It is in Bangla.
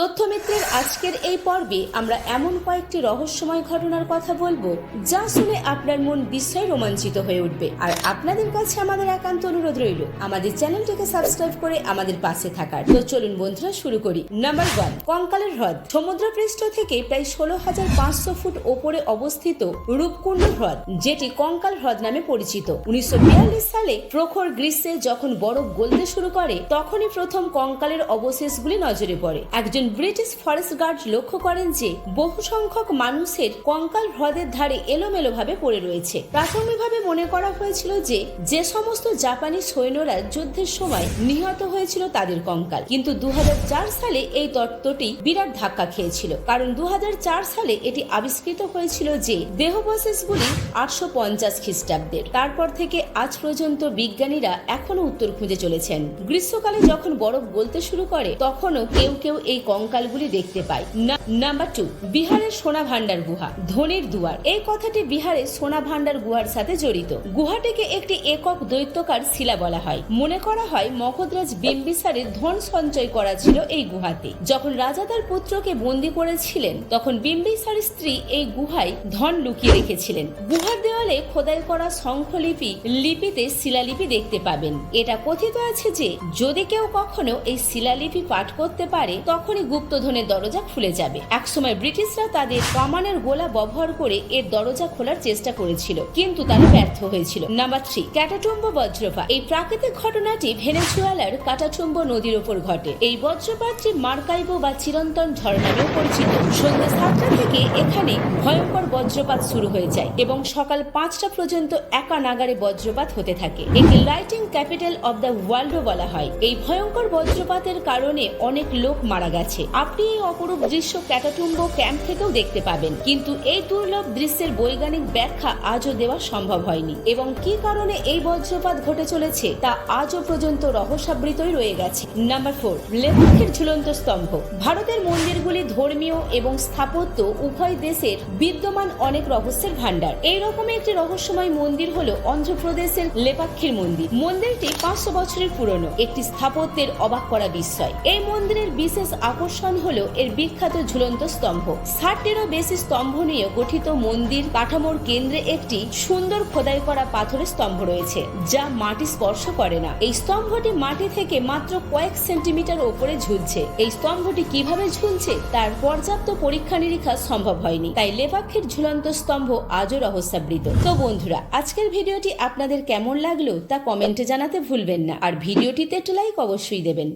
তথ্যমিত্রের আজকের এই পর্বে আমরা এমন কয়েকটি রহস্যময় ঘটনার কথা বলব যা শুনে আপনার মন বিস্ময় রোমাঞ্চিত হয়ে উঠবে। আর আপনাদের কাছে আমাদের একান্ত অনুরোধ রইল, আমাদের চ্যানেলটিকে সাবস্ক্রাইব করে আমাদের পাশে থাকার। তো চলুন বন্ধুরা, শুরু করি। নাম্বার ওয়ান কঙ্কালের হ্রদ। সমুদ্রপৃষ্ঠ থেকে প্রায় ষোলো হাজার পাঁচশো ফুট ওপরে অবস্থিত রূপকুণ্ড হ্রদ, যেটি কঙ্কাল হ্রদ নামে পরিচিত। উনিশশো বিয়াল্লিশ সালে প্রখর গ্রীষ্মে যখন বরফ গলতে শুরু করে, তখনই প্রথম কঙ্কালের অবশেষগুলি নজরে পড়ে। একজন ব্রিটিশ ফরেস্ট গার্ড লক্ষ্য করেন যে বহু সংখ্যক মানুষের কঙ্কাল হ্রদের ধারে এলোমেলোভাবে পড়ে রয়েছে। প্রাথমিকভাবে মনে করা হয়েছিল যে যে সমস্ত জাপানি সৈন্যরা যুদ্ধের সময় নিহত হয়েছিল তাদের কঙ্কাল। কিন্তু দু হাজার চার সালে এই তত্ত্বটি বিরাট ধাক্কা খেয়েছিল। কারণ দু হাজার চার সালে এটি আবিষ্কৃত হয়েছিল যে দেহবশেষগুলি আটশো পঞ্চাশ খ্রিস্টাব্দের। তারপর থেকে আজ পর্যন্ত বিজ্ঞানীরা এখনও উত্তর খুঁজে চলেছেন। গ্রীষ্মকালে যখন বরফ গলতে শুরু করে, তখনও কেউ কেউ এই কঙ্কালগুলি দেখতে পায় নাম্বার টু বিহারের সোনা ভান্ডার গুহা, ধনির দুয়ার। এই কথাটি বিহারের সোনা ভান্ডার গুহার সাথে জড়িত। গুহাটিকে একটি একক দৈত্যকার শিলা বলা হয়। মনে করা হয় মগধরাজ বিম্বিসারের ধন সঞ্চয় করা ছিল এই গুহাতে। যখন রাজা তার পুত্রকে বন্দি করেছিলেন, তখন বিম্বিসারের স্ত্রী এই গুহায় ধন লুকিয়ে রেখেছিলেন। গুহার দেওয়ালে খোদাই করা শঙ্খলিপি লিপিতে শিলালিপি দেখতে পাবেন। এটা কথিত আছে যে, যদি কেউ কখনো এই শিলালিপি পাঠ করতে পারে, তখনই গুপ্তধনের দরজা খুলে যাবে। একসময় ব্রিটিশরা তাদের কামানের গোলা ব্যবহার করে এর দরজা খোলার চেষ্টা করেছিল, কিন্তু তারা ব্যর্থ হয়েছিল। নাম্বার থ্রি ক্যাটাটুম্ব বজ্রপাত। এই প্রাকৃতিক ঘটনাটি ভেনেজুয়েলার কাটাটুম্ব নদীর ওপর ঘটে। এই বজ্রপাতটি মার্কাইবো বা চিরন্তন ঝড় পরিচিত। সন্ধ্যা সাতটা থেকে এখানে ভয়ঙ্কর বজ্রপাত শুরু হয়ে যায় এবং সকাল পাঁচটা পর্যন্ত একা নাগারে বজ্রপাত হতে থাকে। একে লাইটিং ক্যাপিটাল অব দ্য ওয়ার্ল্ডও বলা হয়। এই ভয়ঙ্কর বজ্রপাতের কারণে অনেক লোক মারা গেছে। আপনি এই অপরূপ দৃশ্য ক্যাটাটুম্ব ক্যাম্প থেকেও দেখতে পাবেন। কিন্তু এই দুর্লভ দৃশ্যের বৈজ্ঞানিক ব্যাখ্যা আজও দেওয়া সম্ভব হয়নি। এবং কি কারণে এই বজ্রপাত ঘটে চলেছে তা আজও পর্যন্ত রহস্যাবৃতই রয়ে গেছে। নাম্বার ফোর লেখকের ঝুলন্ত স্তম্ভ। ভারতের মন্দিরগুলি ধর্মীয় এবং স্থাপত্য উভয় দেশের বিদ্যমান অনেক রহস্যের ভান্ডার এই রকম একটি রহস্যময় মন্দির হলো অন্ধ্রপ্রদেশের লেপাক্ষীর মন্দির। মন্দিরটি পাঁচশো বছরের পুরনো। একটি স্থাপত্যের অবাক করা বিস্ময়। এই মন্দিরের বিশেষ আকর্ষণ হলো এর বিখ্যাত ঝুলন্ত স্তম্ভ। ষাটটিরও বেশি স্তম্ভ নিয়ে গঠিত মন্দির কাঠামোর কেন্দ্রে একটি সুন্দর খোদাই করা পাথরের স্তম্ভ রয়েছে, যা মাটি স্পর্শ করে না। এই স্তম্ভটি মাটি থেকে মাত্র কয়েক সেন্টিমিটার ওপরে ঝুলছে। এই স্তম্ভটি কীভাবে ঝুলছে তার পর্যাপ্ত পরীক্ষা নিরীক্ষা সম্ভব হয়নি, তাই লেপাক্ষের ঝুলন্ত স্তম্ভ আজও রহস্যাবৃত। তো বন্ধুরা, আজকের ভিডিওটি আপনাদের কেমন লাগল তা কমেন্টে জানাতে ভুলবেন না, আর ভিডিওটিতে একটা লাইক অবশ্যই দেবেন।